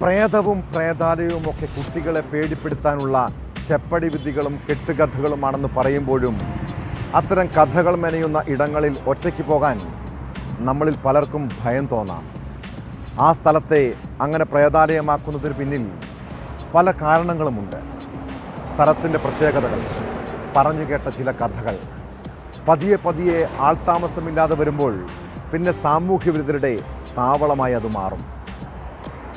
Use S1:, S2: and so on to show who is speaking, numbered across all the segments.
S1: പ്രേതവും പ്രേതാലയവും ഒക്കെ കുട്ടികളെ പേടിപ്പെടുത്താനുള്ള ചെപ്പടി വിദ്യകളും കെട്ടുകഥകളുമാണെന്ന് പറയുമ്പോഴും അത്തരം കഥകൾ മെനയുന്ന ഇടങ്ങളിൽ ഒറ്റയ്ക്ക് പോകാൻ നമ്മളിൽ പലർക്കും ഭയം തോന്നാം. ആ സ്ഥലത്തെ അങ്ങനെ പ്രേതാലയമാക്കുന്നതിന് പിന്നിൽ പല കാരണങ്ങളുമുണ്ട്. സ്ഥലത്തിന്റെ പ്രത്യേകതകൾ പറഞ്ഞു കേട്ട ചില കഥകൾ. പതിയെ പതിയെ ആൾതാമസമില്ലാതെ വരുമ്പോൾ പിന്നെ സാമൂഹ്യ വിരുദ്ധരുടെ താവളമായി അത് മാറും.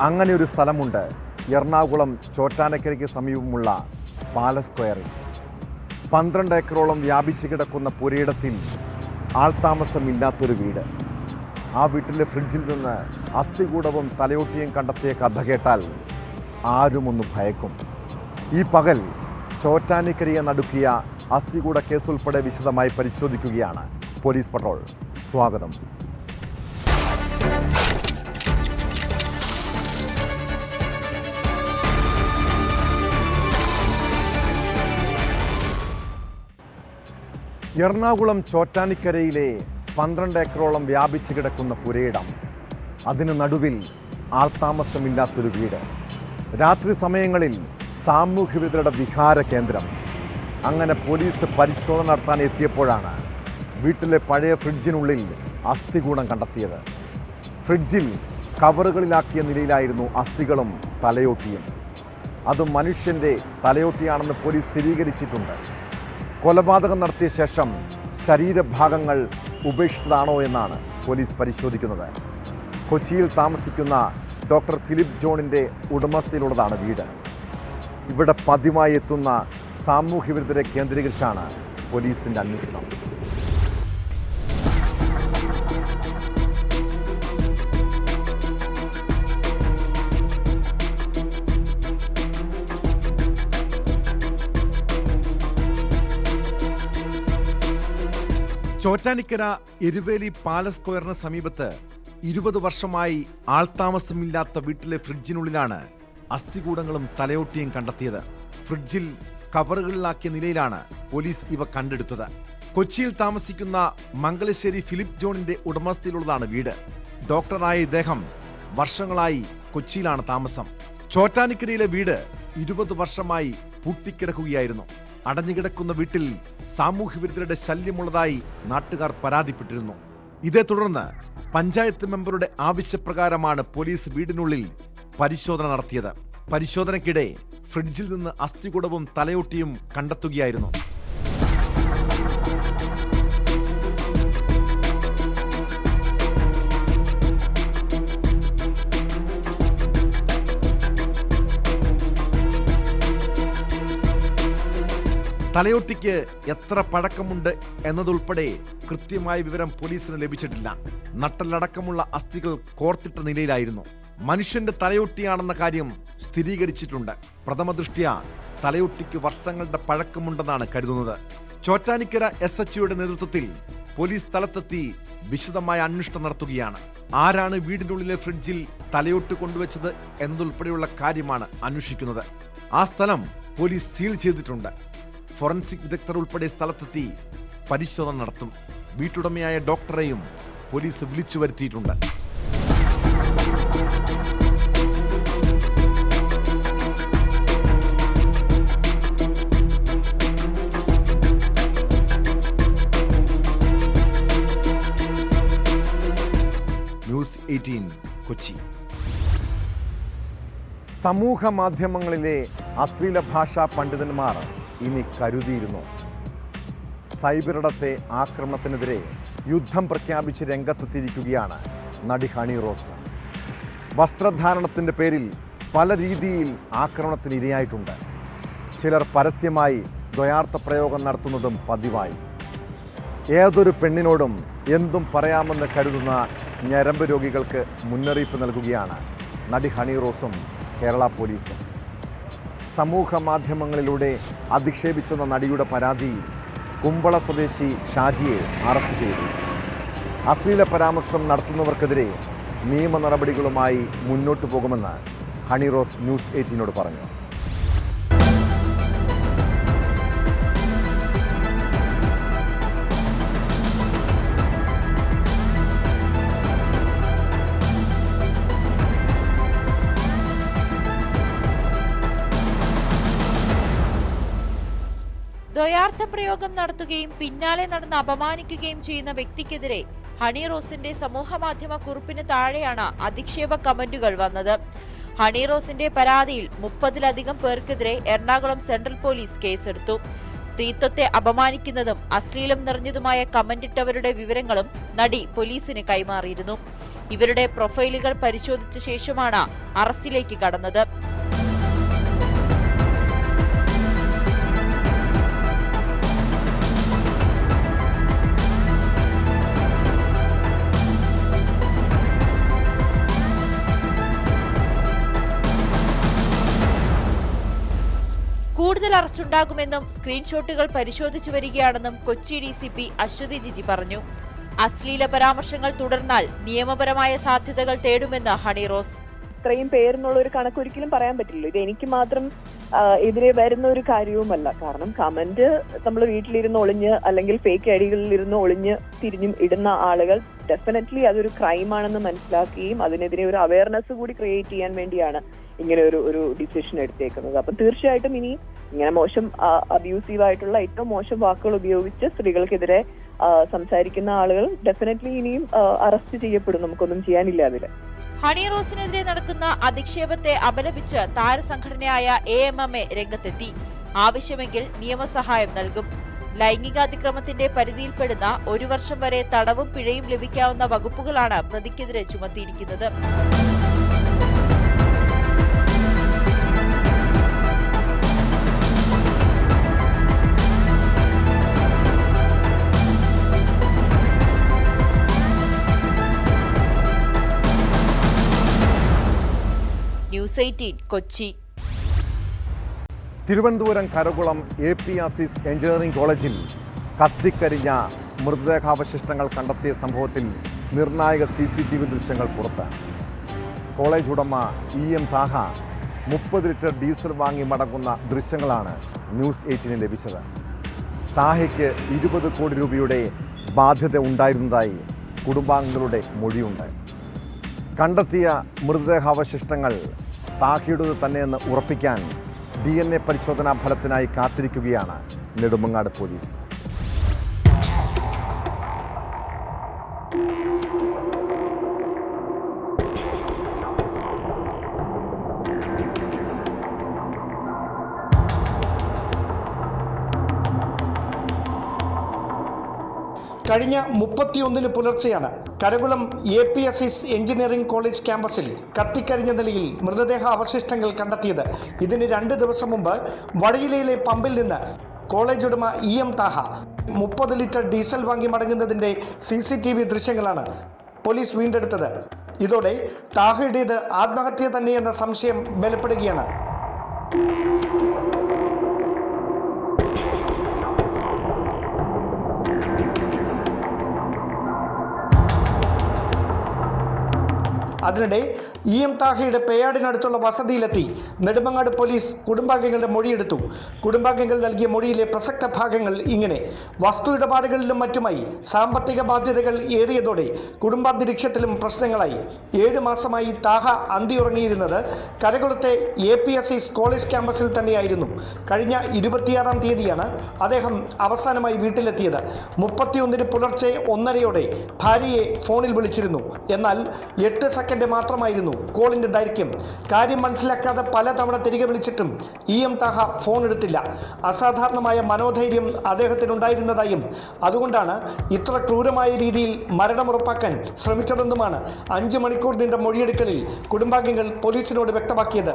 S1: അങ്ങനെ ഒരു സ്ഥലമുണ്ട്. എറണാകുളം ചോറ്റാനക്കരയ്ക്ക് സമീപമുള്ള പാലസ് സ്ക്വയറിൽ. പന്ത്രണ്ട് ഏക്കറോളം വ്യാപിച്ചു കിടക്കുന്ന പുരയിടത്തിൽ ആൾതാമസമില്ലാത്തൊരു വീട്. ആ വീട്ടിലെ ഫ്രിഡ്ജിൽ നിന്ന് അസ്ഥികൂടവും തലയോട്ടിയും കണ്ടെത്തിയ കഥ കേട്ടാൽ ആരും ഒന്ന് ഭയക്കും. ഈ പകൽ ചോറ്റാനിക്കരിയെ നടുക്കിയ അസ്ഥികൂട കേസുൾപ്പെടെ വിശദമായി പരിശോധിക്കുകയാണ്. Police patrol. സ്വാഗതം. എറണാകുളം ചോറ്റാനിക്കരയിലെ പന്ത്രണ്ട് ഏക്കറോളം വ്യാപിച്ചു കിടക്കുന്ന പുരയിടം. അതിന് നടുവിൽ ആൾതാമസമില്ലാത്തൊരു വീട്. രാത്രി സമയങ്ങളിൽ സാമൂഹ്യ വിഹാര കേന്ദ്രം. അങ്ങനെ പോലീസ് പരിശോധന നടത്താൻ എത്തിയപ്പോഴാണ് വീട്ടിലെ പഴയ ഫ്രിഡ്ജിനുള്ളിൽ അസ്ഥികൂടം കണ്ടെത്തിയത്. ഫ്രിഡ്ജിൽ കവറുകളിലാക്കിയ നിലയിലായിരുന്നു അസ്ഥികളും തലയോട്ടിയും. അത് മനുഷ്യന്റെ തലയോട്ടിയാണെന്ന് പോലീസ് സ്ഥിരീകരിച്ചിട്ടുണ്ട്. കൊലപാതകം നടത്തിയ ശേഷം ശരീരഭാഗങ്ങൾ ഉപേക്ഷിച്ചതാണോ എന്നാണ് പോലീസ് പരിശോധിക്കുന്നത്. കൊച്ചിയിൽ താമസിക്കുന്ന ഡോക്ടർ ഫിലിപ്പ് ജോണിന്റെ ഉടമസ്ഥയിലുള്ളതാണ് വീട്. ഇവിടെ പതിവായി എത്തുന്ന സാമൂഹ്യ വിരുദ്ധരെ കേന്ദ്രീകരിച്ചാണ് പോലീസിന്റെ അന്വേഷണം. ചോറ്റാനിക്കര എരുവേലി പാലസ് സ്ക്വയറിന് സമീപത്ത് ഇരുപത് വർഷമായി ആൾതാമസമില്ലാത്ത വീട്ടിലെ ഫ്രിഡ്ജിനുള്ളിലാണ് അസ്ഥികൂടങ്ങളും തലയോട്ടിയും കണ്ടെത്തിയത്. ഫ്രിഡ്ജിൽ കവറുകളിലാക്കിയ നിലയിലാണ് പോലീസ് ഇവ കണ്ടെടുത്തത്. കൊച്ചിയിൽ താമസിക്കുന്ന മംഗലശ്ശേരി ഫിലിപ്പ് ജോണിന്റെ ഉടമസ്ഥയിലുള്ളതാണ് വീട്. ഡോക്ടറായ ഇദ്ദേഹം വർഷങ്ങളായി കൊച്ചിയിലാണ് താമസം. ചോറ്റാനിക്കരയിലെ വീട് ഇരുപത് വർഷമായി പൂട്ടിക്കിടക്കുകയായിരുന്നു. അടഞ്ഞുകിടക്കുന്ന വീട്ടിൽ സാമൂഹ്യ വിരുദ്ധരുടെ ശല്യമുള്ളതായി നാട്ടുകാർ പരാതിപ്പെട്ടിരുന്നു. ഇതേ തുടർന്ന് പഞ്ചായത്ത് മെമ്പറുടെ ആവശ്യപ്രകാരമാണ് പോലീസ് വീടിനുള്ളിൽ പരിശോധന നടത്തിയത്. പരിശോധനയ്ക്കിടെ ഫ്രിഡ്ജിൽ നിന്ന് അസ്ഥികുടവും തലയൊട്ടിയും കണ്ടെത്തുകയായിരുന്നു. തലയൊട്ടിക്ക് എത്ര പഴക്കമുണ്ട് എന്നതുൾപ്പെടെ കൃത്യമായ വിവരം പോലീസിന് ലഭിച്ചിട്ടില്ല. നട്ടലടക്കമുള്ള അസ്ഥികൾ കോർത്തിട്ട നിലയിലായിരുന്നു. മനുഷ്യന്റെ തലയൊട്ടിയാണെന്ന കാര്യം സ്ഥിരീകരിച്ചിട്ടുണ്ട്. പ്രഥമ ദൃഷ്ട്യ തലയൊട്ടിക്ക് വർഷങ്ങളുടെ പഴക്കമുണ്ടെന്നാണ് കരുതുന്നത്. ചോറ്റാനിക്കര എസ് എച്ച് നേതൃത്വത്തിൽ പോലീസ് സ്ഥലത്തെത്തി വിശദമായ അന്വേഷണം നടത്തുകയാണ്. ആരാണ് വീടിനുള്ളിലെ ഫ്രിഡ്ജിൽ തലയൊട്ട് കൊണ്ടുവച്ചത് എന്നതുൾപ്പെടെയുള്ള കാര്യമാണ് അന്വേഷിക്കുന്നത്. ആ സ്ഥലം പോലീസ് സീൽ ചെയ്തിട്ടുണ്ട്. ഫോറൻസിക് വിദഗ്ധർ ഉൾപ്പെടെ സ്ഥലത്തെത്തി പരിശോധന നടത്തും. വീട്ടുടമയായ ഡോക്ടറെയും പോലീസ് വിളിച്ചു വരുത്തിയിട്ടുണ്ട്. കൊച്ചി. സമൂഹ മാധ്യമങ്ങളിലെ അശ്ലീല ഭാഷാ പണ്ഡിതന്മാർ ഇനി കരുതിയിരുന്നു? സൈബറിടത്തെ ആക്രമണത്തിനെതിരെ യുദ്ധം പ്രഖ്യാപിച്ച് രംഗത്തെത്തിയിരിക്കുകയാണ് നടി ഹണി റോസ്. വസ്ത്രധാരണത്തിന്റെ പേരിൽ പല രീതിയിൽ ആക്രമണത്തിന് ഇരയായിട്ടുണ്ട്. ചിലർ പരസ്യമായി ദ്വയാർത്ഥ പ്രയോഗം നടത്തുന്നതും പതിവായി. ഏതൊരു പെണ്ണിനോടും എന്തും പറയാമെന്ന് കരുതുന്ന ഞരമ്പ് രോഗികൾക്ക് മുന്നറിയിപ്പ് നൽകുകയാണ് നടി ഹണി റോസും കേരള പോലീസും. സമൂഹ മാധ്യമങ്ങളിലൂടെ അധിക്ഷേപിച്ചെന്ന നടിയുടെ പരാതി കുമ്പള സ്വദേശി ഷാജിയെ അറസ്റ്റ് ചെയ്തു. അശ്ലീല പരാമർശം നടത്തുന്നവർക്കെതിരെ നിയമ നടപടികളുമായി മുന്നോട്ടു പോകുമെന്ന് ഹണി റോസ് ന്യൂസ് എയ്റ്റീനോട് പറഞ്ഞു.
S2: ദ്വയാർത്ഥ പ്രയോഗം നടത്തുകയും പിന്നാലെ നടന്ന് അപമാനിക്കുകയും ചെയ്യുന്ന വ്യക്തിക്കെതിരെ ഹണി റോസിന്റെ സമൂഹ മാധ്യമ കുറിപ്പിന് താഴെയാണ് അധിക്ഷേപ കമന്റുകൾ വന്നത്. ഹണി റോസിന്റെ പരാതിയിൽ മുപ്പതിലധികം പേർക്കെതിരെ എറണാകുളം സെൻട്രൽ പോലീസ് കേസെടുത്തു. സ്ത്രീത്വത്തെ അപമാനിക്കുന്നതും അശ്ലീലം നിറഞ്ഞതുമായ കമന്റിട്ടവരുടെ വിവരങ്ങളും നടി പോലീസിന് കൈമാറിയിരുന്നു. ഇവരുടെ പ്രൊഫൈലുകൾ പരിശോധിച്ച ശേഷമാണ് അറസ്റ്റിലേക്ക് കടന്നത്. കൂടുതൽ അറസ്റ്റ് ഉണ്ടാകുമെന്നും സ്ക്രീൻഷോട്ടുകൾ പരിശോധിച്ചു വരികയാണെന്നും Kochi D C P Aswathi Jiji പറഞ്ഞു. അശ്ലീല പരാമർശങ്ങൾ തുടർന്നാൽ നിയമപരമായ സാധ്യതകൾ തേടുമെന്ന് ഹണി റോസ്.
S3: ഇത്രയും പേരെന്നുള്ള ഒരു കണക്ക് ഒരിക്കലും പറയാൻ പറ്റില്ല. ഇത് എനിക്ക് മാത്രം എതിരെ വരുന്ന ഒരു കാര്യവുമല്ല. കാരണം കമന്റ് നമ്മൾ വീട്ടിലിരുന്ന് ഒളിഞ്ഞ് അല്ലെങ്കിൽ ഫേക്ക് ഐഡികളിൽ ഇരുന്ന് ഒളിഞ്ഞ് തിരിഞ്ഞും ഇടുന്ന ആളുകൾ ഡെഫിനറ്റ്ലി അതൊരു ക്രൈമാണെന്ന് മനസ്സിലാക്കുകയും അതിനെതിരെ ഒരു അവയർനെസ് കൂടി ക്രിയേറ്റ് ചെയ്യാൻ വേണ്ടിയാണ് ഇങ്ങനെ ഒരു ഒരു ഡിസിഷൻ എടുത്തേക്കുന്നത്. അപ്പൊ തീർച്ചയായിട്ടും ഇനി ഇങ്ങനെ മോശം അബ്യൂസീവ് ആയിട്ടുള്ള ഏറ്റവും മോശം വാക്കുകൾ ഉപയോഗിച്ച് സ്ത്രീകൾക്കെതിരെ സംസാരിക്കുന്ന ആളുകൾ ഡെഫിനറ്റ്ലി ഇനിയും അറസ്റ്റ് ചെയ്യപ്പെടും. നമുക്കൊന്നും ചെയ്യാനില്ല അതിൽ
S2: ഹണി റോസിനെതിരെ നടക്കുന്ന അധിക്ഷേപത്തെ അപലപിച്ച് താരസംഘടനയായ എ എം എം എ രംഗത്തെത്തി. ആവശ്യമെങ്കിൽ നിയമസഹായം നൽകും. ലൈംഗികാതിക്രമത്തിന്റെ പരിധിയിൽപ്പെടുന്ന ഒരു വർഷം വരെ തടവും പിഴയും ലഭിക്കാവുന്ന വകുപ്പുകളാണ് പ്രതിക്കെതിരെ ചുമത്തിയിരിക്കുന്നത്. News eighteen Kochi.
S1: Thiruvananthapuram Karakulam A P ആസിസ് engineering കോളേജിൽ കത്തിക്കരിഞ്ഞ മൃതദേഹാവശിഷ്ടങ്ങൾ കണ്ടെത്തിയ സംഭവത്തിൽ നിർണായക സി സി ടി വി ദൃശ്യങ്ങൾ പുറത്ത്. കോളേജ് ഉടമ ഇ എം താഹ മുപ്പത് ലിറ്റർ ഡീസൽ വാങ്ങി മടങ്ങുന്ന ദൃശ്യങ്ങളാണ് ന്യൂസ് എയ്റ്റിന് ലഭിച്ചത്. താഹയ്ക്ക് ഇരുപത് കോടി രൂപയുടെ ബാധ്യത ഉണ്ടായിരുന്നതായി കുടുംബാംഗങ്ങളുടെ മൊഴിയുണ്ട്. കണ്ടെത്തിയ മൃതദേഹാവശിഷ്ടങ്ങൾ താഹയുടേത് തന്നെയെന്ന് ഉറപ്പിക്കാൻ ഡി എൻ എ പരിശോധനാ ഫലത്തിനായി കാത്തിരിക്കുകയാണ് നെടുമങ്ങാട് പോലീസ്.
S4: കഴിഞ്ഞ മുപ്പത്തിയൊന്നിന് പുലർച്ചെയാണ് Karakulam A P S S engineering college ക്യാമ്പസിൽ കത്തിക്കരിഞ്ഞ നിലയിൽ മൃതദേഹ അവശിഷ്ടങ്ങൾ കണ്ടെത്തിയത്. ഇതിന് രണ്ട് ദിവസം മുമ്പ് വടയിലയിലെ പമ്പിൽ നിന്ന് കോളേജ് ഉടമ ഇ എം താഹ മുപ്പത് ലിറ്റർ ഡീസൽ വാങ്ങി മടങ്ങുന്നതിന്റെ സി സി ടി വി ദൃശ്യങ്ങളാണ് പോലീസ് വീണ്ടെടുത്തത്. ഇതോടെ താഹയുടേത് ആത്മഹത്യ തന്നെയെന്ന സംശയം ബലപ്പെടുകയാണ്. അതിനിടെ ഇ എം താഹയുടെ പേയാടിനടുത്തുള്ള വസതിയിലെത്തി നെടുമങ്ങാട് പോലീസ് കുടുംബാംഗങ്ങളുടെ മൊഴിയെടുത്തു. കുടുംബാംഗങ്ങൾ നൽകിയ മൊഴിയിലെ പ്രസക്ത ഭാഗങ്ങൾ ഇങ്ങനെ. വസ്തു ഇടപാടുകളിലും മറ്റുമായി സാമ്പത്തിക ബാധ്യതകൾ ഏറിയതോടെ കുടുംബാന്തരീക്ഷത്തിലും പ്രശ്നങ്ങളായി. ഏഴ് മാസമായി താഹ അന്തിയുറങ്ങിയിരുന്നത് കരകുളത്തെ A P S S college ക്യാമ്പസിൽ തന്നെയായിരുന്നു. കഴിഞ്ഞ ഇരുപത്തിയാറാം തീയതിയാണ് അദ്ദേഹം അവസാനമായി വീട്ടിലെത്തിയത്. മുപ്പത്തിയൊന്നിന് പുലർച്ചെ ഒന്നരയോടെ ഭാര്യയെ ഫോണിൽ വിളിച്ചിരുന്നു. എന്നാൽ എട്ട് സെക്കൻഡ് മാത്രമായിരുന്നു കോളിന്റെ ദൈർഘ്യം. കാര്യം മനസ്സിലാക്കാതെ പലതവണ തിരികെ വിളിച്ചിട്ടും ഇ എം താഹ ഫോൺ എടുത്തില്ല. അസാധാരണമായ മനോധൈര്യം അദ്ദേഹത്തിനുണ്ടായിരുന്നതായും അതുകൊണ്ടാണ് ഇത്ര ക്രൂരമായ രീതിയിൽ മരണം ഉറപ്പാക്കാൻ ശ്രമിച്ചതെന്നുമാണ് അഞ്ച് മണിക്കൂർ നീണ്ട മൊഴിയെടുക്കലിൽ കുടുംബാംഗങ്ങൾ പോലീസിനോട് വ്യക്തമാക്കിയത്.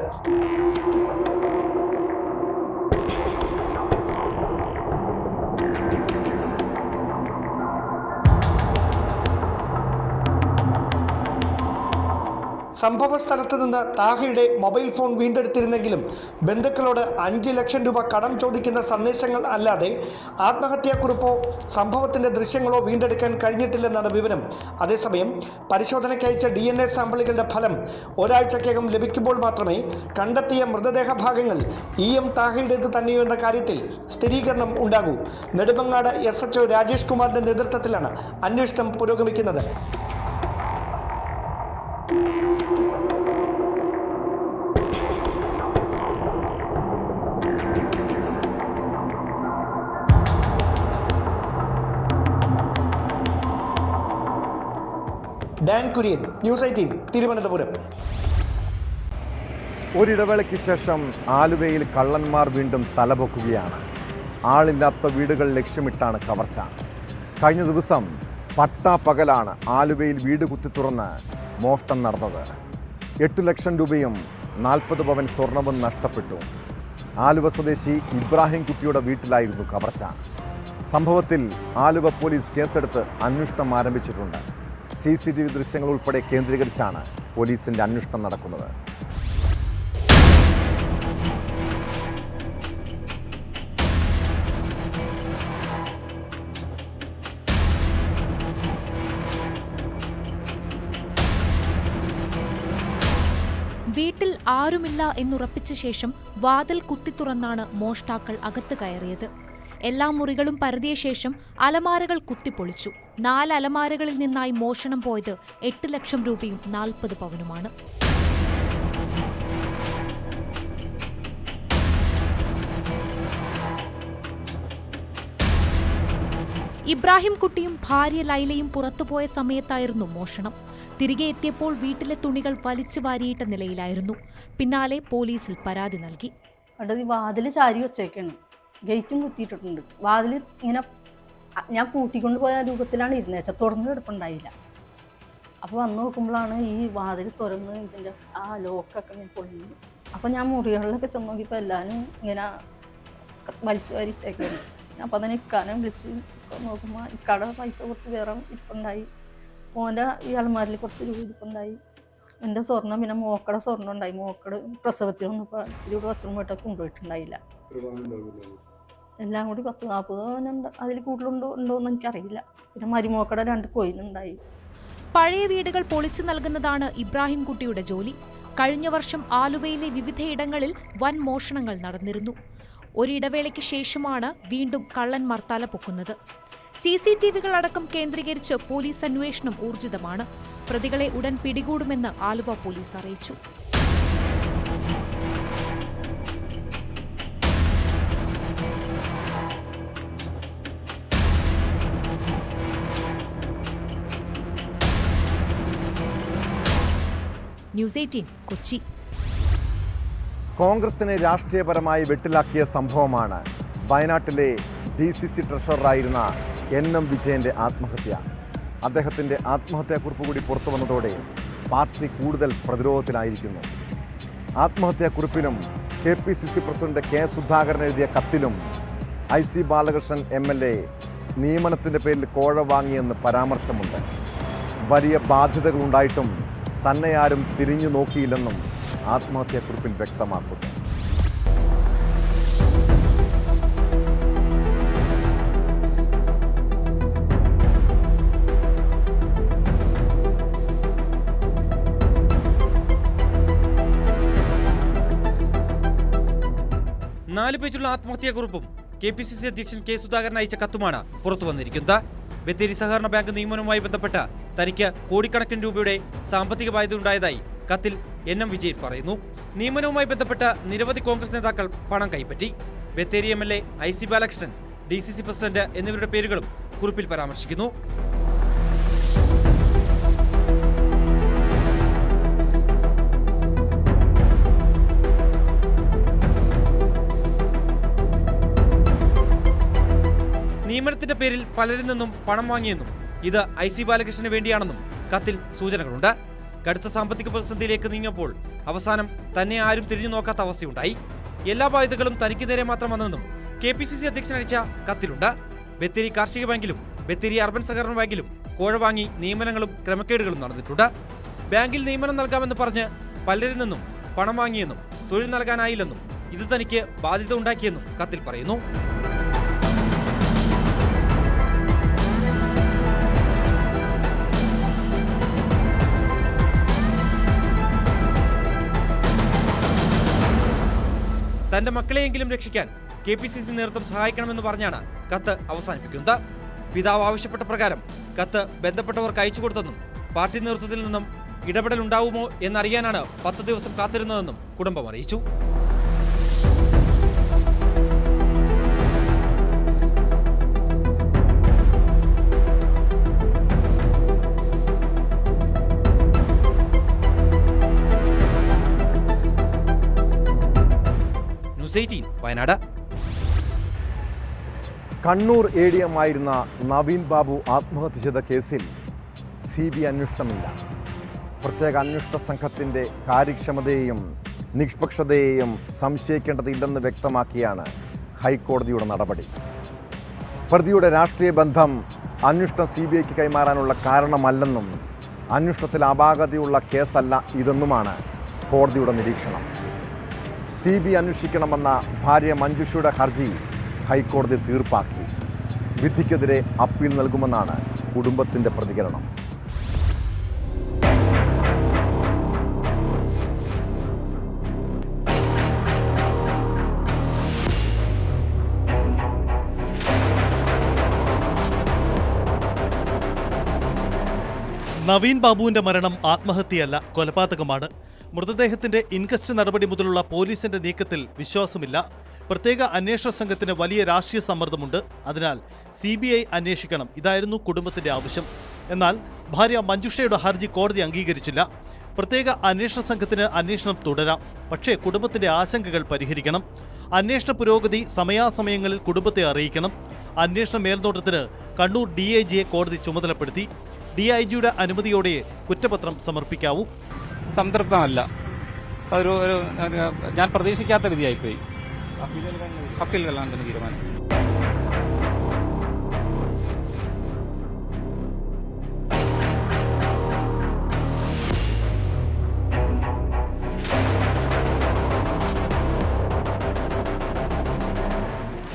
S4: സംഭവ സ്ഥലത്ത് നിന്ന് താഹയുടെ മൊബൈൽ ഫോൺ വീണ്ടെടുത്തിരുന്നെങ്കിലും ബന്ധുക്കളോട് അഞ്ച് ലക്ഷം രൂപ കടം ചോദിക്കുന്ന സന്ദേശങ്ങൾ അല്ലാതെ ആത്മഹത്യാക്കുറിപ്പോ സംഭവത്തിന്റെ ദൃശ്യങ്ങളോ വീണ്ടെടുക്കാൻ കഴിഞ്ഞിട്ടില്ലെന്നാണ് വിവരം. അതേസമയം പരിശോധനയ്ക്ക് അയച്ച ഡി എൻ എ സാമ്പിളുകളുടെ ഫലം ഒരാഴ്ചക്കകം ലഭിക്കുമ്പോൾ മാത്രമേ കണ്ടെത്തിയ മൃതദേഹ ഭാഗങ്ങൾ ഇ എം താഹയുടേത് തന്നെയോ എന്ന കാര്യത്തിൽ സ്ഥിരീകരണം ഉണ്ടാകൂ. നെടുമങ്ങാട് എസ് എച്ച് രാജേഷ് കുമാറിന്റെ നേതൃത്വത്തിലാണ് അന്വേഷണം പുരോഗമിക്കുന്നത്. Dan Kurian news eighteen Thiruvananthapuram.
S1: ഒരിടവേളയ്ക്ക് ശേഷം ആലുവയിൽ കള്ളന്മാർ വീണ്ടും തലപൊക്കുകയാണ്. ആളില്ലാത്ത വീടുകൾ ലക്ഷ്യമിട്ടാണ് കവർച്ച. കഴിഞ്ഞ ദിവസം പട്ടാപ്പകലാണ് ആലുവയിൽ വീട് കുത്തി തുറന്ന് മോഷ്ടം നടന്നത്. എട്ട് ലക്ഷം രൂപയും നാൽപ്പത് പവൻ സ്വർണവും നഷ്ടപ്പെട്ടു. ആലുവ സ്വദേശി ഇബ്രാഹിം കുട്ടിയുടെ വീട്ടിലായിരുന്നു കവർച്ച. സംഭവത്തിൽ ആലുവ പോലീസ് കേസെടുത്ത് അന്വേഷണം ആരംഭിച്ചിട്ടുണ്ട്. സി സി ടി വി ദൃശ്യങ്ങൾ ഉൾപ്പെടെ കേന്ദ്രീകരിച്ചാണ് പോലീസിന്റെ അന്വേഷണം നടക്കുന്നത്.
S5: വീട്ടിൽ ആരുമില്ല എന്നുറപ്പിച്ച ശേഷം വാതിൽ കുത്തി തുറന്നാണ് മോഷ്ടാക്കൾ അകത്ത് കയറിയത്. എല്ലാ മുറികളും പരതിയ ശേഷം അലമാരകൾ കുത്തിപ്പൊളിച്ചു. നാല് അലമാരകളിൽ നിന്നായി മോഷണം പോയത് എട്ട് ലക്ഷം രൂപയും നാൽപ്പത് പവനുമാണ്. ഇബ്രാഹിം കുട്ടിയും ഭാര്യ ലൈലയും പുറത്തുപോയ സമയത്തായിരുന്നു മോഷണം. തിരികെ എത്തിയപ്പോൾ വീട്ടിലെ തുണികൾ വലിച്ചു വാരിയിട്ട നിലയിലായിരുന്നു. പിന്നാലെ പോലീസിൽ പരാതി നൽകി.
S6: വാതിൽ ചാരി വെച്ചേക്കാണ്. ഗേറ്റും കുത്തിയിട്ടിട്ടുണ്ട്. വാതിൽ ഇങ്ങനെ ഞാൻ കൂട്ടിക്കൊണ്ട് പോയ രൂപത്തിലാണ് ഇരുന്നത്. വെച്ചാൽ തുറന്ന് കിടപ്പുണ്ടായില്ല. അപ്പോൾ വന്ന് നോക്കുമ്പോഴാണ് ഈ വാതിൽ തുറന്ന് ഇതിന്റെ ആ ലോക്കൊക്കെ ഇങ്ങനെ പൊളിഞ്ഞു. അപ്പോൾ ഞാൻ മുറികളിലൊക്കെ ചെന്ന് നോക്കിയപ്പോൾ എല്ലാവരും ഇങ്ങനെ വലിച്ചു വാരി ഞാൻ അപ്പോൾ അതിനെ ഇക്കാനെ വിളിച്ച് നോക്കുമ്പോൾ ഇക്കാടെ പൈസ കുറച്ച് വേറെ ഇരിപ്പുണ്ടായി. മോന്റെ ഈ അലമാരിൽ കുറച്ച് രൂപ ഇരിപ്പുണ്ടായി. എന്റെ സ്വർണം പിന്നെ മോക്കടെ സ്വർണം ഉണ്ടായി. മോക്കട് പ്രസവത്തിൽ വന്നപ്പോൾ ഇതിലൂടെ വച്ചും പോയിട്ടൊക്കെ കൊണ്ടുപോയിട്ടുണ്ടായില്ല. എല്ലാം കൂടി പത്ത് നാൽപ്പത് പവനുണ്ട്. അതിൽ കൂടുതലുണ്ടോ ഉണ്ടോ എന്ന് എനിക്കറിയില്ല. പിന്നെ മരുമോക്കടെ രണ്ട് കൊയിലുണ്ടായി.
S5: പഴയ വീടുകൾ പൊളിച്ചു നൽകുന്നതാണ് ഇബ്രാഹിം കുട്ടിയുടെ ജോലി. കഴിഞ്ഞ വർഷം ആലുവയിലെ വിവിധയിടങ്ങളിൽ വൻ മോഷണങ്ങൾ നടന്നിരുന്നു. ഒരിടവേളയ്ക്ക് ശേഷമാണ് വീണ്ടും കള്ളന്മാർ തലപൊക്കുന്നത് സി സി ടി വികൾ അടക്കം കേന്ദ്രീകരിച്ച് പോലീസ് അന്വേഷണം ഊർജിതമാണ്. പ്രതികളെ ഉടൻ പിടികൂടുമെന്ന് ആലുവ പോലീസ് അറിയിച്ചു. News eighteen Kochi.
S1: കോൺഗ്രസിനെ രാഷ്ട്രീയപരമായി വെട്ടിലാക്കിയ സംഭവമാണ് വയനാട്ടിലെ ഡി സി സി ട്രഷററായിരുന്ന എൻ എം വിജയന്റെ ആത്മഹത്യ. അദ്ദേഹത്തിന്റെ ആത്മഹത്യാക്കുറിപ്പ് കൂടി പുറത്തു വന്നതോടെ പാർട്ടി കൂടുതൽ പ്രതിരോധത്തിലായിരിക്കുന്നു. ആത്മഹത്യാക്കുറിപ്പിനും K P C C president K Sudhakaran എഴുതിയ കത്തിലും I C Balakrishnan M L A നിയമനത്തിന്റെ പേരിൽ കോഴ വാങ്ങിയെന്ന് പരാമർശമുണ്ട്. വലിയ ബാധ്യതകളുണ്ടായിട്ടും തന്നെ ആരും തിരിഞ്ഞു നോക്കിയില്ലെന്നും ആത്മഹത്യാക്കുറിപ്പിൽ വ്യക്തമാക്കുന്നു.
S7: നാല് പേജുള്ള ആത്മഹത്യാക്കുറിപ്പും കെ പി സി സി അധ്യക്ഷൻ കെ സുധാകരൻ അയച്ച കത്തുമാണ് പുറത്തു വന്നിരിക്കുന്നത്. ബത്തേരി സഹകരണ ബാങ്ക് നിയമനവുമായി ബന്ധപ്പെട്ട് തനിക്ക് കോടിക്കണക്കിന് രൂപയുടെ സാമ്പത്തിക ബാധ്യത ഉണ്ടായതായി കത്തിൽ എൻ എം വിജയൻ പറയുന്നു. നിയമനവുമായി ബന്ധപ്പെട്ട് നിരവധി കോൺഗ്രസ് നേതാക്കൾ പണം കൈപ്പറ്റി. Bathery M L A I C Balakrishnan D C C president എന്നിവരുടെ പേരുകളും കുറിപ്പിൽ പരാമർശിക്കുന്നു. നിയമനത്തിന്റെ പേരിൽ പലരിൽ നിന്നും പണം വാങ്ങിയെന്നും ഇത് ഐ സി ബാലകൃഷ്ണന് വേണ്ടിയാണെന്നും കത്തിൽ സൂചനകളുണ്ട്. കടുത്ത സാമ്പത്തിക പ്രതിസന്ധിയിലേക്ക് നീങ്ങിയപ്പോൾ അവസാനം തന്നെ ആരും തിരിഞ്ഞു നോക്കാത്ത അവസ്ഥയുണ്ടായി. എല്ലാ ബാധ്യതകളും തനിക്ക് നേരെ മാത്രം വന്നെന്നും കെ പി സി സി അധ്യക്ഷൻ അയച്ച കത്തിലുണ്ട്. ബത്തേരി കാർഷിക ബാങ്കിലും ബത്തേരി അർബൻ സഹകരണ ബാങ്കിലും കോഴ വാങ്ങി നിയമനങ്ങളും ക്രമക്കേടുകളും നടന്നിട്ടുണ്ട്. ബാങ്കിൽ നിയമനം നൽകാമെന്ന് പറഞ്ഞ് പലരിൽ നിന്നും പണം വാങ്ങിയെന്നും തൊഴിൽ നൽകാനായില്ലെന്നും ഇത് തനിക്ക് ബാധ്യത ഉണ്ടാക്കിയെന്നും കത്തിൽ പറയുന്നു. തന്റെ മക്കളെയെങ്കിലും രക്ഷിക്കാൻ കെ പി സി സി നേതൃത്വം സഹായിക്കണമെന്ന് പറഞ്ഞാണ് കത്ത് അവസാനിപ്പിക്കുന്നത്. പിതാവ് ആവശ്യപ്പെട്ട പ്രകാരം കത്ത് ബന്ധപ്പെട്ടവർക്ക് അയച്ചു കൊടുത്തെന്നും പാർട്ടി നേതൃത്വത്തിൽ നിന്നും ഇടപെടൽ ഉണ്ടാവുമോ എന്നറിയാനാണ് പത്ത് ദിവസം കാത്തിരുന്നതെന്നും കുടുംബം അറിയിച്ചു. Wayanad.
S1: Kannur A D M ആയിരുന്ന നവീൻ ബാബു ആത്മഹത്യ ചെയ്ത കേസിൽ സി ബി അന്വേഷണമില്ല. പ്രത്യേക അന്വേഷണ സംഘത്തിന്റെ കാര്യക്ഷമതയെയും നിഷ്പക്ഷതയെയും സംശയിക്കേണ്ടതില്ലെന്ന് വ്യക്തമാക്കിയാണ് ഹൈക്കോടതിയുടെ നടപടി. പ്രതിയുടെ രാഷ്ട്രീയ ബന്ധം അന്വേഷണം സി ബി ഐക്ക് കൈമാറാനുള്ള കാരണമല്ലെന്നും അന്വേഷണത്തിൽ അപാകതയുള്ള കേസല്ല ഇതെന്നുമാണ് കോടതിയുടെ നിരീക്ഷണം. സി ബി അന്വേഷിക്കണമെന്ന ഭാര്യ മഞ്ജുഷയുടെ ഹർജി ഹൈക്കോടതി തീർപ്പാക്കി. വിധിക്കെതിരെ അപ്പീൽ നൽകുമെന്നാണ് കുടുംബത്തിന്റെ പ്രതികരണം.
S8: നവീൻ ബാബുവിന്റെ മരണം ആത്മഹത്യയല്ല കൊലപാതകമാണ്. മൃതദേഹത്തിന്റെ ഇൻകസ്റ്റ് നടപടി മുതലുള്ള പോലീസിന്റെ നീക്കത്തിൽ വിശ്വാസമില്ല. പ്രത്യേക അന്വേഷണ സംഘത്തിന് വലിയ രാഷ്ട്രീയ സമ്മർദ്ദമുണ്ട്. അതിനാൽ സി ബി ഐ അന്വേഷിക്കണം. ഇതായിരുന്നു കുടുംബത്തിന്റെ ആവശ്യം. എന്നാൽ ഭാര്യ മഞ്ജുഷയുടെ ഹർജി കോടതി അംഗീകരിച്ചില്ല. പ്രത്യേക അന്വേഷണ സംഘത്തിന് അന്വേഷണം തുടരാം. പക്ഷേ കുടുംബത്തിന്റെ ആശങ്കകൾ പരിഹരിക്കണം. അന്വേഷണ പുരോഗതി സമയാസമയങ്ങളിൽ കുടുംബത്തെ അറിയിക്കണം. അന്വേഷണ മേൽനോട്ടത്തിന് കണ്ണൂർ ഡി കോടതി ചുമതലപ്പെടുത്തി. ഡി ഐ ജിയുടെ അനുമതിയോടെ കുറ്റപത്രം സമർപ്പിക്കാവൂ?
S9: സംതൃപ്തമല്ല. ഒരു ഞാൻ പ്രതീക്ഷിക്കാത്ത വിധിയായിപ്പോയി. അപ്പീൽ കല്ലാണ്ടിന് തീരുമാനം.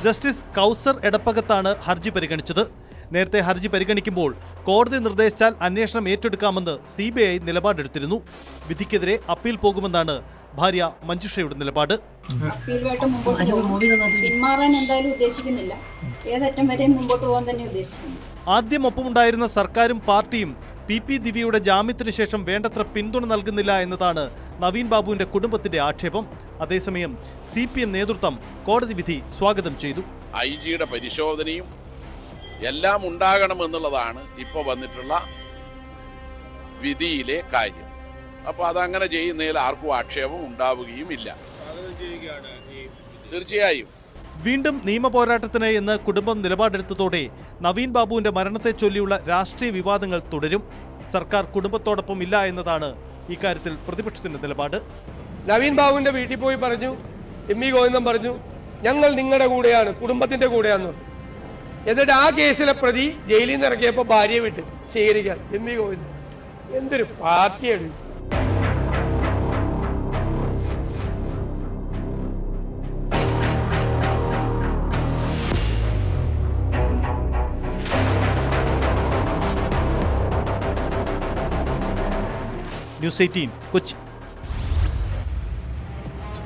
S8: ജസ്റ്റിസ് കൗസർ എടപ്പകത്താണ് ഹർജി പരിഗണിച്ചത്. നേരത്തെ ഹർജി പരിഗണിക്കുമ്പോൾ കോടതി നിർദ്ദേശിച്ചാൽ അന്വേഷണം ഏറ്റെടുക്കാമെന്ന് സി ബി ഐ നിലപാടെടുത്തിരുന്നു. വിധിക്കെതിരെ അപ്പീൽ പോകുമെന്നാണ് ഭാര്യ മഞ്ജുഷയുടെ നിലപാട്.
S10: പിന്മാറാൻ എന്തായാലും ഉദ്ദേശിക്കുന്നില്ല. ഏതറ്റം വരെയും മുമ്പോട്ട് പോകാൻ തന്നെ ഉദ്ദേശിക്കുന്നു.
S8: ആദ്യം ഒപ്പമുണ്ടായിരുന്ന സർക്കാരും പാർട്ടിയും പി പി ദിവ്യയുടെ ജാമ്യത്തിനു ശേഷം വേണ്ടത്ര പിന്തുണ നൽകുന്നില്ല എന്നതാണ് നവീൻ ബാബുവിന്റെ കുടുംബത്തിന്റെ ആക്ഷേപം. അതേസമയം സി പി എം നേതൃത്വം കോടതി വിധി സ്വാഗതം ചെയ്തു.
S11: ഐ ജിയുടെ പരിശോധനയും എല്ലാം ഉണ്ടാകണമെന്നുള്ളതാണ് ഇപ്പോൾ വന്നിട്ടുള്ള വിധിയിലെ കാര്യം. അപ്പോൾ അതങ്ങനെ ചെയ്യുന്നതിൽ ആർക്കും ആക്ഷേപം ഉണ്ടാവുകയും ഇല്ല തീർച്ചയായും.
S8: വീണ്ടും നിയമപോരാട്ടത്തിന് എന്ന് കുടുംബം നിലപാടെടുത്തതോടെ നവീൻ ബാബുവിന്റെ മരണത്തെ ചൊല്ലിയുള്ള രാഷ്ട്രീയ വിവാദങ്ങൾ തുടരും. സർക്കാർ കുടുംബത്തോടൊപ്പം ഇല്ല എന്നതാണ് ഇക്കാര്യത്തിൽ പ്രതിപക്ഷത്തിന്റെ നിലപാട്.
S12: നവീൻ ബാബുവിന്റെ വീട്ടിൽ പോയി പറഞ്ഞു എം ഇ ഗോവിന്ദൻ പറഞ്ഞു ഞങ്ങൾ നിങ്ങളുടെ കൂടെയാണ് കുടുംബത്തിന്റെ കൂടെയാണ് പറഞ്ഞു. എന്നിട്ട് ആ കേസിലെ പ്രതി ജയിലിൽ നിന്ന് ഇറങ്ങിയപ്പോ ഭാര്യയെ വിട്ട് സ്വീകരിക്കാൻ എന്നീ ഇ ഗോവിന്ദൻ? എന്തൊരു പാർട്ടിയാണ്.
S8: News eighteen Kochi.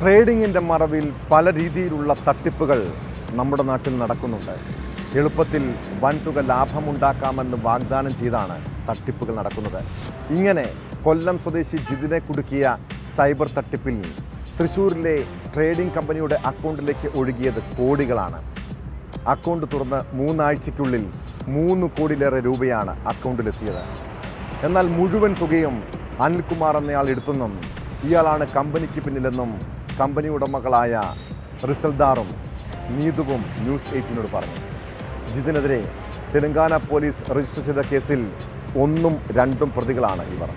S1: ട്രേഡിങ്ങിന്റെ മറവിൽ പല രീതിയിലുള്ള തട്ടിപ്പുകൾ നമ്മുടെ നാട്ടിൽ നടക്കുന്നുണ്ട്. എളുപ്പത്തിൽ വൻതുക ലാഭമുണ്ടാക്കാമെന്ന് വാഗ്ദാനം ചെയ്താണ് തട്ടിപ്പുകൾ നടക്കുന്നത്. ഇങ്ങനെ കൊല്ലം സ്വദേശി ജിതിനെ കുടുക്കിയ സൈബർ തട്ടിപ്പിൽ തൃശൂരിലെ ട്രേഡിംഗ് കമ്പനിയുടെ അക്കൗണ്ടിലേക്ക് ഒഴുകിയത് കോടികളാണ്. അക്കൗണ്ട് തുറന്ന് മൂന്നാഴ്ചയ്ക്കുള്ളിൽ മൂന്ന് കോടിയിലേറെ രൂപയാണ് അക്കൗണ്ടിലെത്തിയത്. എന്നാൽ മുഴുവൻ തുകയും അനിൽകുമാർ എന്നയാൾ എടുത്തെന്നും ഇയാളാണ് കമ്പനിക്ക് പിന്നിലെന്നും കമ്പനി ഉടമകളായ റിസൽദാറും നീതുവും ന്യൂസ് എയ്റ്റിനോട് പറഞ്ഞു. ജിതിനെതിരെ തെലങ്കാന പോലീസ് രജിസ്റ്റർ ചെയ്ത കേസിൽ ഒന്നും രണ്ടും പ്രതികളാണ് ഇവർ.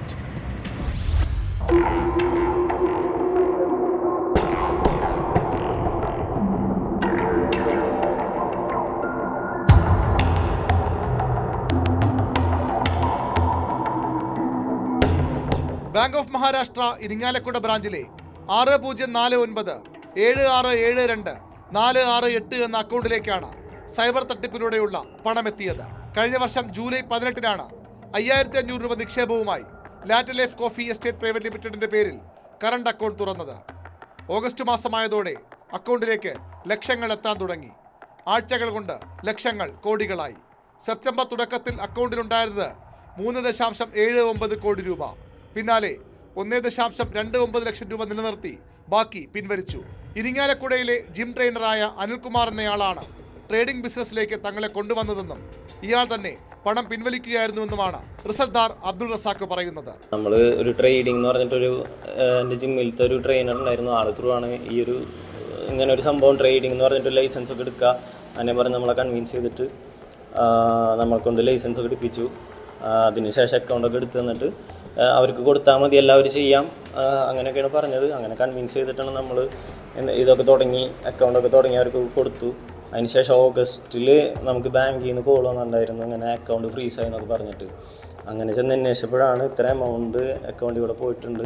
S13: ബാങ്ക് ഓഫ് മഹാരാഷ്ട്ര ഇരിങ്ങാലക്കുട ബ്രാഞ്ചിലെ ആറ് പൂജ്യം നാല് ഒൻപത് ഏഴ് ആറ് ഏഴ് രണ്ട് നാല് ആറ് എട്ട് എന്ന അക്കൗണ്ടിലേക്കാണ് സൈബർ തട്ടിപ്പിലൂടെയുള്ള പണമെത്തിയത്. കഴിഞ്ഞ വർഷം ജൂലൈ പതിനെട്ടിനാണ് അയ്യായിരത്തി അഞ്ഞൂറ് രൂപ നിക്ഷേപവുമായി ലാറ്റ് ലൈഫ് കോഫി എസ്റ്റേറ്റ് പ്രൈവറ്റ് ലിമിറ്റഡിന്റെ പേരിൽ കറണ്ട് അക്കൗണ്ട് തുറന്നത്. ഓഗസ്റ്റ് മാസമായതോടെ അക്കൗണ്ടിലേക്ക് ലക്ഷങ്ങൾ എത്താൻ തുടങ്ങി. ആഴ്ചകൾ കൊണ്ട് ലക്ഷങ്ങൾ കോടികളായി. സെപ്റ്റംബർ തുടക്കത്തിൽ അക്കൗണ്ടിലുണ്ടായിരുന്നത് മൂന്ന് ദശാംശം ഏഴ് ഒമ്പത് കോടി രൂപ. പിന്നാലെ ഒന്നേ ദശാംശം രണ്ട് ഒമ്പത് ലക്ഷം രൂപ നിലനിർത്തി ബാക്കി പിൻവലിച്ചു. ഇരിങ്ങാലക്കുടയിലെ ജിം ട്രെയിനറായ അനിൽകുമാർ എന്നയാളാണ് ട്രേഡിംഗ് ബിസിനസ്സിലേക്ക് തങ്ങളെ കൊണ്ടുവന്നതെന്നും ഇയാൾ തന്നെ പണം പിൻവലിക്കുകയായിരുന്നുവെന്നുമാണ് റിസൽദാർ അബ്ദുൾ റസാഖ് പറയുന്നത്.
S14: നമ്മൾ ഒരു ട്രേഡിംഗ് എന്ന് പറഞ്ഞിട്ടൊരു എന്റെ ജിമ്മിലത്തെ ഒരു ട്രെയിനർ ഉണ്ടായിരുന്നു. ആൾ ത്രൂ ആണ് ഈ ഒരു ഇങ്ങനെ ഒരു സംഭവം ട്രേഡിംഗ് എന്ന് പറഞ്ഞിട്ട് ലൈസൻസ് ഒക്കെ എടുക്കുക. അതിനെ പറഞ്ഞ് നമ്മളെ കൺവിൻസ് ചെയ്തിട്ട് നമ്മളെ കൊണ്ട് ലൈസൻസ് ഒക്കെ എടുപ്പിച്ചു. അതിനുശേഷം അക്കൗണ്ടൊക്കെ എടുത്തു തന്നിട്ട് അവർക്ക് കൊടുത്താൽ മതി എല്ലാവരും ചെയ്യാം. അങ്ങനെയൊക്കെയാണ് പറഞ്ഞത്. അങ്ങനെ കൺവിൻസ് ചെയ്തിട്ടാണ് നമ്മൾ ഇതൊക്കെ തുടങ്ങി അക്കൗണ്ടൊക്കെ തുടങ്ങി അവർക്ക് കൊടുത്തു. അതിനുശേഷം ഓഗസ്റ്റിൽ നമുക്ക് ബാങ്കിൽ നിന്ന് കോൾ വന്നിട്ടുണ്ടായിരുന്നു. അങ്ങനെ അക്കൗണ്ട് ഫ്രീസ് ആയി എന്നൊക്കെ പറഞ്ഞിട്ട്. അങ്ങനെ ചെന്ന് അന്വേഷിച്ചപ്പോഴാണ് ഇത്ര എമൗണ്ട് അക്കൗണ്ടിൽ കൂടെ പോയിട്ടുണ്ട്.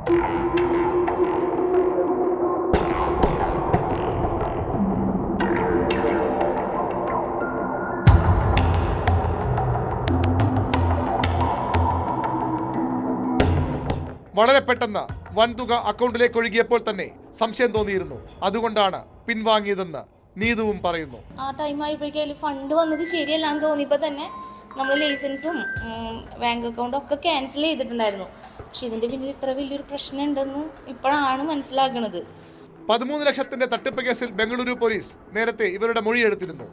S13: വളരെ പെട്ടെന്ന് വൻതുക അക്കൗണ്ടിലേക്ക് ഒഴുകിയപ്പോൾ തന്നെ സംശയം തോന്നിയിരുന്നു. അതുകൊണ്ടാണ് പിൻവാങ്ങിയതെന്ന്. നീതുവും പറയുന്നു.
S15: ആ ടൈം ആയപ്പോഴേക്കും അതിൽ ഫണ്ട് വന്നത് ശരിയല്ലാന്ന് തോന്നിയപ്പോൾ തന്നെ നമ്മൾ ലൈസൻസും ബാങ്ക് അക്കൗണ്ടും ഒക്കെ ക്യാൻസൽ ചെയ്തിട്ടുണ്ടായിരുന്നു. പക്ഷെ ഇതിന്റെ പിന്നിൽ ഇത്ര വലിയൊരു പ്രശ്നം ഉണ്ടെന്ന് ഇപ്പോഴാണ് മനസ്സിലാക്കുന്നത്
S13: പതിമൂന്ന് ലക്ഷത്തിന്റെ തട്ടിപ്പ് കേസിൽ ബംഗളൂരു പോലീസ് നേരത്തെ ഇവരുടെ മൊഴിയെടുത്തിരുന്നു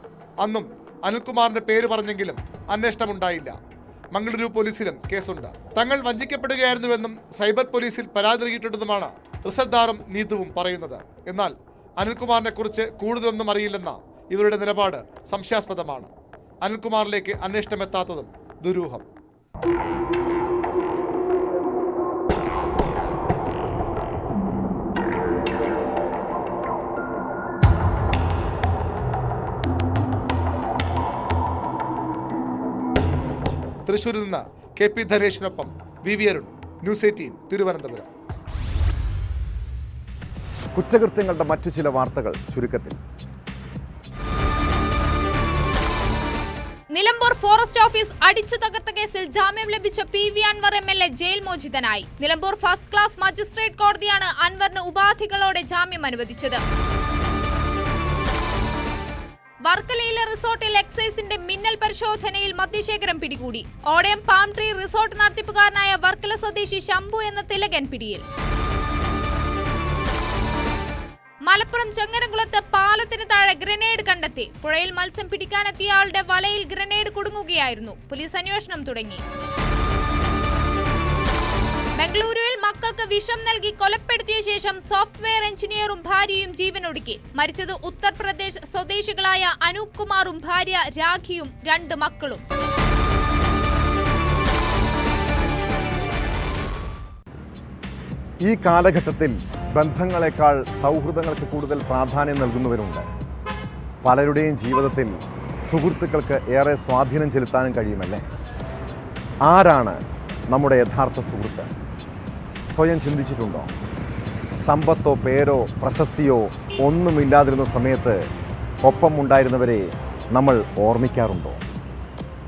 S13: അന്നും അനിൽകുമാറിന്റെ പേര് പറഞ്ഞെങ്കിലും അന്വേഷണമുണ്ടായില്ല മംഗളൂരു പോലീസിലും കേസുണ്ട്. തങ്ങൾ വഞ്ചിക്കപ്പെടുകയായിരുന്നുവെന്നും സൈബർ പോലീസിൽ പരാതി നൽകിയിട്ടുണ്ടെന്നുമാണ് റിസൽദാറും നീതുവും പറയുന്നത്. എന്നാൽ അനിൽകുമാറിനെ കുറിച്ച് കൂടുതലൊന്നും അറിയില്ലെന്ന ഇവരുടെ നിലപാട് സംശയാസ്പദമാണ്. അനിൽകുമാറിലേക്ക് അന്വേഷണം എത്താത്തതും ദുരൂഹം. തൃശൂരിൽ നിന്ന് K P ധനേഷിനൊപ്പം V V Arun news eighteen Thiruvananthapuram.
S1: കുറ്റകൃത്യങ്ങളുടെ മറ്റു ചില വാർത്തകൾ ചുരുക്കത്തിൽ.
S16: നിലമ്പൂർ ഫോറസ്റ്റ് ഓഫീസ് അടിച്ചു തകർത്ത കേസിൽ ജാമ്യം ലഭിച്ച P V Anvar M L A jail മോചിതനായി. Nilambur first class magistrate കോടതിയാണ് അൻവറിന് ഉപാധികളോടെ ജാമ്യം അനുവദിച്ചത്. വർക്കലയിലെ റിസോർട്ടിൽ എക്സൈസിന്റെ മിന്നൽ പരിശോധനയിൽ മദ്യശേഖരം പിടികൂടി. ഓടയം പാം ട്രീ റിസോർട്ട് നടത്തിപ്പുകാരനായ വർക്കല സ്വദേശി ശംഭു എന്ന തിലകൻ പിടിയിൽ. മലപ്പുറം ചെങ്ങരംകുളത്ത് പാലത്തിന് താഴെ ഗ്രനേഡ് കണ്ടെത്തി. പുഴയിൽ മത്സ്യം പിടിക്കാനെത്തിയ ആളുടെ വലയിൽ ഗ്രനേഡ് കുടുങ്ങുകയായിരുന്നു. പോലീസ് അന്വേഷണം തുടങ്ങി. ബംഗളൂരുവിൽ മക്കൾക്ക് വിഷം നൽകി കൊലപ്പെടുത്തിയ ശേഷം സോഫ്റ്റ്വെയർ എഞ്ചിനീയറും ഭാര്യയും ജീവനൊടുക്കി. മരിച്ചത് ഉത്തർപ്രദേശ് സ്വദേശികളായ അനൂപ് കുമാറും ഭാര്യ രാഖിയും രണ്ട് മക്കളും.
S1: ഈ കാലഘട്ടത്തിൽ ബന്ധങ്ങളെക്കാൾ സൗഹൃദങ്ങൾക്ക് കൂടുതൽ പ്രാധാന്യം നൽകുന്നവരുണ്ട്. പലരുടെയും ജീവിതത്തിൽ സുഹൃത്തുക്കൾക്ക് ഏറെ സ്വാധീനം ചെലുത്താനും കഴിയുമല്ലേ? ആരാണ് നമ്മുടെ യഥാർത്ഥ സുഹൃത്ത്? സ്വയം ചിന്തിച്ചിട്ടുണ്ടോ? സമ്പത്തോ പേരോ പ്രശസ്തിയോ ഒന്നുമില്ലാതിരുന്ന സമയത്ത് ഒപ്പം ഉണ്ടായിരുന്നവരെ നമ്മൾ ഓർമ്മിക്കാറുണ്ടോ?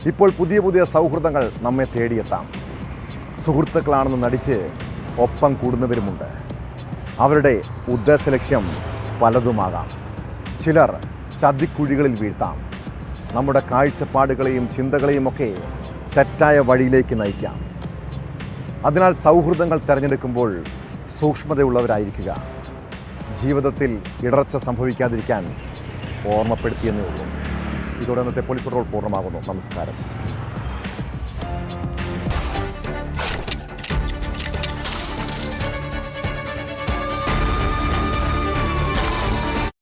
S1: ഇപ്പോൾ പുതിയ പുതിയ സൗഹൃദങ്ങൾ നമ്മെ തേടിയെത്താം. സുഹൃത്തുക്കളാണെന്ന് നടിച്ച് ഒപ്പം കൂടുന്നവരുമുണ്ട്. അവരുടെ ഉദ്ദേശ ലക്ഷ്യം പലതുമാകാം. ചിലർ ചതിക്കുഴികളിൽ വീഴ്ത്താം. നമ്മുടെ കാഴ്ചപ്പാടുകളെയും ചിന്തകളെയും ഒക്കെ തെറ്റായ വഴിയിലേക്ക് നയിക്കാം. അതിനാൽ സൗഹൃദങ്ങൾ തിരഞ്ഞെടുക്കുമ്പോൾ സൂക്ഷ്മതയുള്ളവരായിരിക്കുക. ജീവിതത്തിൽ ഇടർച്ച സംഭവിക്കാതിരിക്കാൻ ഓർമ്മപ്പെടുത്തിയെന്നേ ഉള്ളൂ. ഇതോടെ ഇന്നത്തെ പൊളിപ്പെട്രോൾ പെട്രോൾ പൂർണമാകുന്നു. നമസ്കാരം.